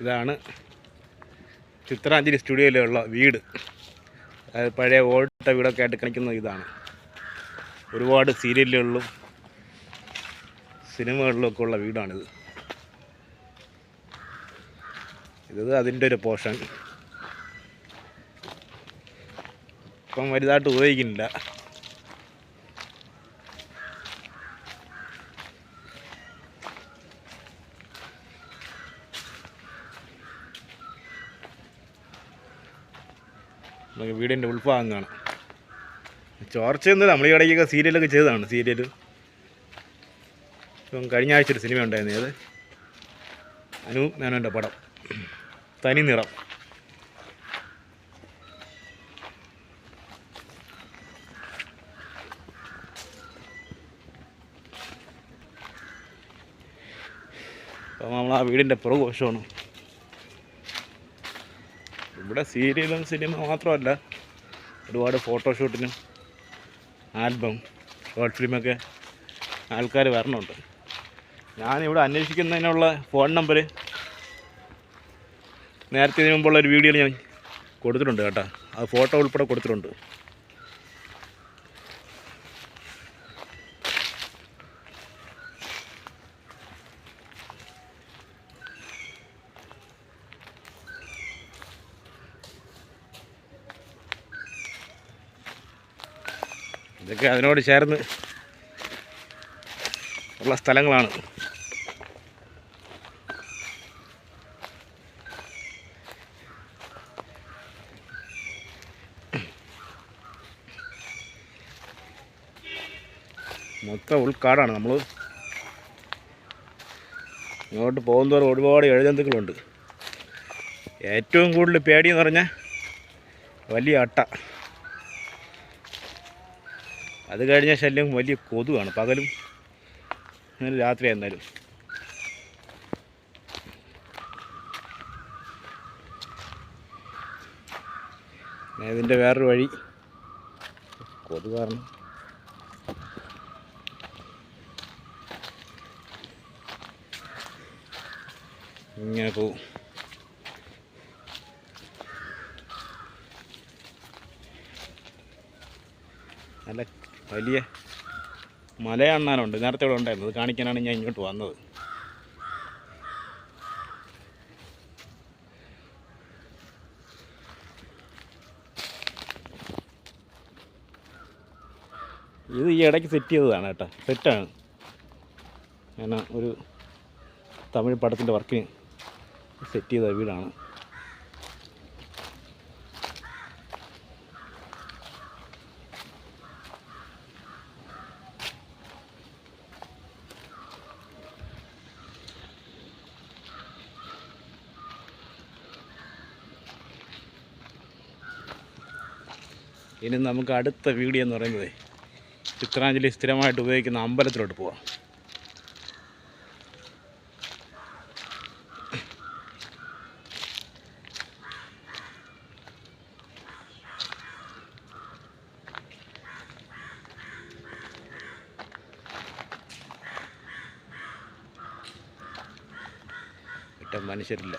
ഇതാണ് ചിത്രാഞ്ജലി സ്റ്റുഡിയോയിലുള്ള വീട്. അതായത് പഴയ ഓടിട്ട വീടൊക്കെ ആയിട്ട് കണിക്കുന്ന ഇതാണ്. ഒരുപാട് സീരിയലുകളിലും സിനിമകളിലും ഒക്കെ ഉള്ള വീടാണിത്. ഇത് അതിന്റെ ഒരു പോർഷൻ. ഇപ്പം വലുതായിട്ട് ഉപയോഗിക്കുന്നില്ല. നമുക്ക് വീടിന്റെ ഉൾഭാഗം കാണാം ചോർച്ചയൊന്നുമില്ല. നമ്മൾ ഈ ഇടയ്ക്കൊക്കെ സീരിയലൊക്കെ ചെയ്തതാണ്. സീരിയൽ ഇപ്പം കഴിഞ്ഞ ആഴ്ച ഒരു സിനിമ ഉണ്ടായിരുന്നു. അനു മേനോന്റെ പടം. തനി നിറം. അപ്പം നമ്മൾ ആ വീടിന്റെ പുറകുവശമാണ്. ഇവിടെ സീരിയലും സിനിമ മാത്രമല്ല. ഒരുപാട് ഫോട്ടോഷൂട്ടിനും ആൽബം ഷോർട്ട് ഫിലിമൊക്കെ ആൾക്കാർ വരണുണ്ട്. ഞാനിവിടെ അന്വേഷിക്കുന്നതിനുള്ള ഫോൺ നമ്പർ നേരത്തെ ഇതിനു മുമ്പുള്ള ഒരു വീഡിയോയിൽ ഞാൻ കൊടുത്തിട്ടുണ്ട് കേട്ടോ. ആ ഫോട്ടോ ഉൾപ്പെടെ കൊടുത്തിട്ടുണ്ട്. ഇതൊക്കെ അതിനോട് ചേർന്ന് ഉള്ള സ്ഥലങ്ങളാണ്. മൊത്തം ഉൾക്കാടാണ് നമ്മൾ ഇങ്ങോട്ട് പോകുന്നതോറും ഒരുപാട് എഴുതന്തുക്കളുണ്ട് ഏറ്റവും കൂടുതൽ പേടിയെന്ന് പറഞ്ഞാൽ വലിയ അട്ട. അത് കഴിഞ്ഞ ശല്യം വലിയ കൊതുവാണ് പകലും രാത്രി എന്നാലും. ഇതിന്റെ വേറൊരു വഴി. കൊതു കാരണം ഇങ്ങനെ പോവും. നല്ല വലിയ മലയണ്ണാനുണ്ട്. നേരത്തെ ഇവിടെ ഉണ്ടായിരുന്നു. അത് കാണിക്കാനാണ് ഞാൻ ഇങ്ങോട്ട് വന്നത്. ഇത് ഈ ഇടയ്ക്ക് സെറ്റ് ചെയ്തതാണ് കേട്ടോ. സെറ്റാണ്. ഞാൻ ഒരു തമിഴ് പടത്തിന്റെ വർക്കിന് സെറ്റ് ചെയ്ത വീടാണ്. ഇനി നമുക്ക് അടുത്ത വീഡിയോ എന്ന് പറയുന്നത് ചിത്രാഞ്ജലി സ്ഥിരമായിട്ട് ഉപയോഗിക്കുന്ന അമ്പലത്തിലോട്ട് പോവാം. മനുഷ്യരില്ല.